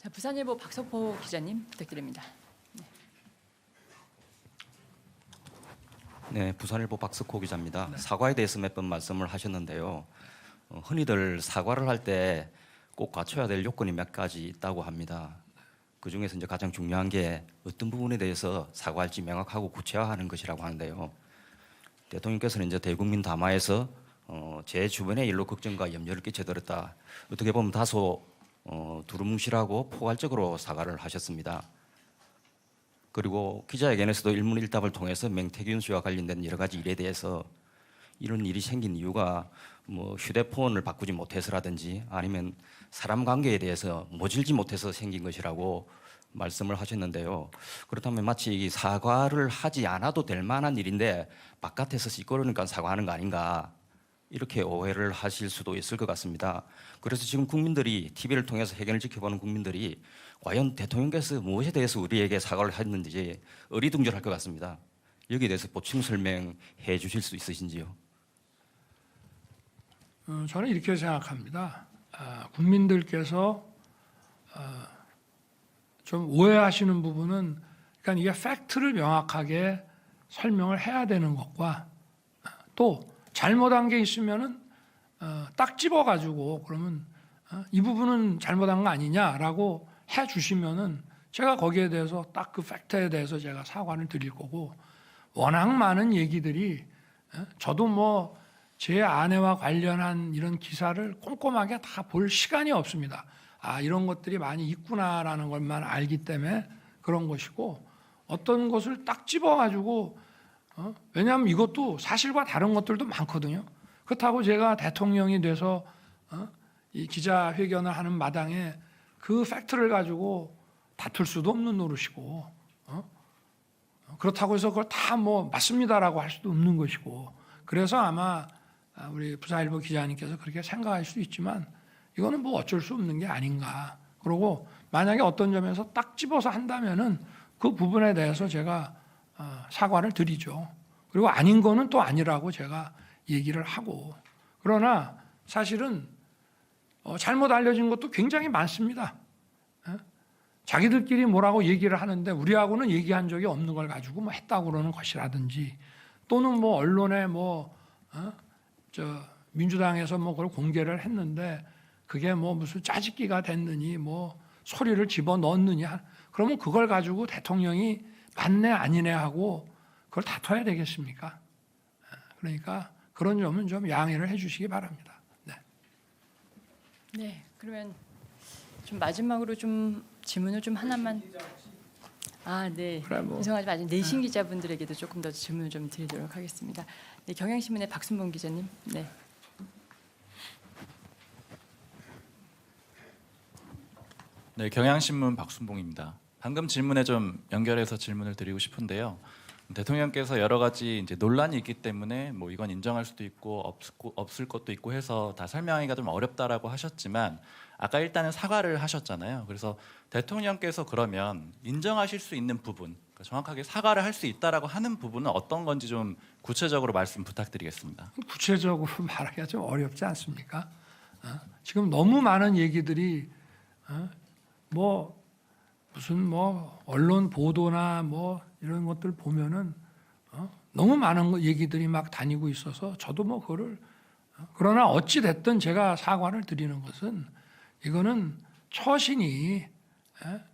자, 부산일보 박석호 기자님 부탁드립니다. 네, 부산일보 박석호 기자입니다. 사과에 대해서 몇 번 말씀을 하셨는데요. 어, 흔히들 사과를 할 때 꼭 갖춰야 될 요건이 몇 가지 있다고 합니다. 그 중에서 이제 가장 중요한 게 어떤 부분에 대해서 사과할지 명확하고 구체화하는 것이라고 하는데요. 대통령께서는 이제 대국민 담화에서 어, 제 주변의 일로 걱정과 염려를 끼쳐드렸다. 어떻게 보면 다소 어, 두루뭉실하고 포괄적으로 사과를 하셨습니다. 그리고 기자회견에서도 일문일답을 통해서 맹태균 씨와 관련된 여러 가지 일에 대해서 이런 일이 생긴 이유가 뭐 휴대폰을 바꾸지 못해서라든지 아니면 사람 관계에 대해서 모질지 못해서 생긴 것이라고 말씀을 하셨는데요. 그렇다면 마치 이 사과를 하지 않아도 될 만한 일인데 바깥에서 시끄러우니까 사과하는 거 아닌가 이렇게 오해를 하실 수도 있을 것 같습니다. 그래서 지금 국민들이 TV를 통해서 해견을 지켜보는 국민들이 과연 대통령께서 무엇에 대해서 우리에게 사과를 했는지 어리둥절할 것 같습니다. 여기에 대해서 보충 설명해 주실 수 있으신지요? 어, 저는 이렇게 생각합니다. 아, 국민들께서 아, 좀 오해하시는 부분은 그러니까 이게 팩트를 명확하게 설명을 해야 되는 것과 아, 또 잘못한 게 있으면은 어, 딱 집어 가지고 그러면 어, 이 부분은 잘못한 거 아니냐라고 해 주시면은 제가 거기에 대해서 딱 그 팩트에 대해서 제가 사과를 드릴 거고 워낙 많은 얘기들이 어, 저도 뭐 제 아내와 관련한 이런 기사를 꼼꼼하게 다 볼 시간이 없습니다. 아, 이런 것들이 많이 있구나라는 것만 알기 때문에 그런 것이고 어떤 것을 딱 집어 가지고 어? 왜냐하면 이것도 사실과 다른 것들도 많거든요. 그렇다고 제가 대통령이 돼서 어? 이 기자 회견을 하는 마당에 그 팩트를 가지고 다툴 수도 없는 노릇이고 어? 그렇다고 해서 그걸 다 뭐 맞습니다라고 할 수도 없는 것이고 그래서 아마 아, 우리 부사일보 기자님께서 그렇게 생각할 수 있지만 이거는 뭐 어쩔 수 없는 게 아닌가. 그리고 만약에 어떤 점에서 딱 집어서 한다면은 그 부분에 대해서 제가 어, 사과를 드리죠. 그리고 아닌 거는 또 아니라고 제가 얘기를 하고 그러나 사실은 어, 잘못 알려진 것도 굉장히 많습니다. 예? 자기들끼리 뭐라고 얘기를 하는데 우리하고는 얘기한 적이 없는 걸 가지고 뭐 했다고 그러는 것이라든지 또는 뭐 언론에 뭐 어? 저 민주당에서 뭐 그걸 공개를 했는데 그게 뭐 무슨 짜집기가 됐느니 뭐 소리를 집어 넣었느냐 그러면 그걸 가지고 대통령이 맞네 아니네 하고 그걸 다퉈야 되겠습니까? 예, 그러니까 그런 점은 좀 양해를 해주시기 바랍니다. 네. 네, 그러면 좀 마지막으로 좀 질문을 좀 하나만. 아, 네. 그래 뭐 죄송하지 마지막 내신 기자분들에게도 조금 더 질문을 좀 드리도록 하겠습니다. 네, 경향신문의 박순봉 기자님. 네. 네, 경향신문 박순봉입니다. 방금 질문에 좀 연결해서 질문을 드리고 싶은데요. 대통령께서 여러 가지 이제 논란이 있기 때문에 뭐 이건 인정할 수도 있고 없, 없을 것도 있고 해서 다 설명하기가 좀 어렵다라고 하셨지만 아까 일단은 사과를 하셨잖아요. 그래서 대통령께서 그러면 인정하실 수 있는 부분, 그러니까 정확하게 사과를 할 수 있다라고 하는 부분은 어떤 건지 좀 구체적으로 말씀 부탁드리겠습니다. 구체적으로 말하기가 좀 어렵지 않습니까? 어? 지금 너무 많은 얘기들이 어? 뭐 무슨 뭐 언론 보도나 뭐 이런 것들 보면은 어? 너무 많은 거- 얘기들이 막 다니고 있어서 저도 뭐 그거를 어? 그러나 어찌 됐든 제가 사과를 드리는 것은 이거는 처신이 에?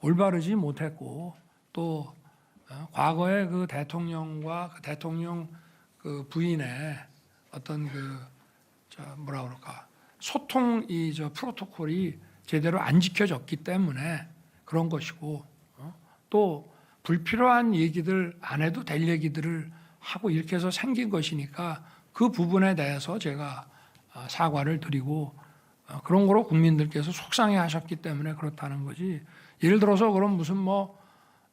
올바르지 못했고 또 어? 과거에 그 대통령과 그 대통령 그 부인의 어떤 그 저 뭐라 그럴까 소통 이 저 프로토콜이 제대로 안 지켜졌기 때문에 그런 것이고 어? 또 불필요한 얘기들 안 해도 될 얘기들을 하고 이렇게 해서 생긴 것이니까 그 부분에 대해서 제가 아, 사과를 드리고 어, 그런 거로 국민들께서 속상해 하셨기 때문에 그렇다는 거지. 예를 들어서 그럼 무슨 뭐,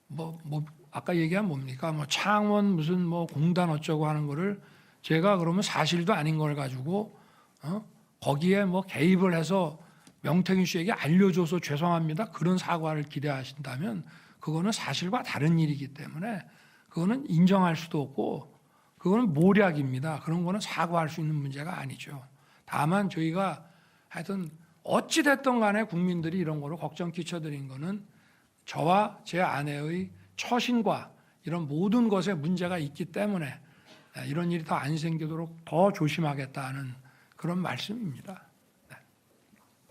뭐, 뭐, 아까 얘기한 뭡니까? 뭐 창원 무슨 뭐 공단 어쩌고 하는 거를 제가 그러면 사실도 아닌 걸 가지고, 어? 거기에 뭐 개입을 해서 명태균 씨에게 알려줘서 죄송합니다. 그런 사과를 기대하신다면 그거는 사실과 다른 일이기 때문에 그거는 인정할 수도 없고 그거는 모략입니다. 그런 거는 사과할 수 있는 문제가 아니죠. 다만 저희가 하여튼 어찌 됐든 간에 국민들이 이런 거로 걱정 끼쳐드린 거는 저와 제 아내의 처신과 이런 모든 것에 문제가 있기 때문에 이런 일이 더 안 생기도록 더 조심하겠다는 그런 말씀입니다.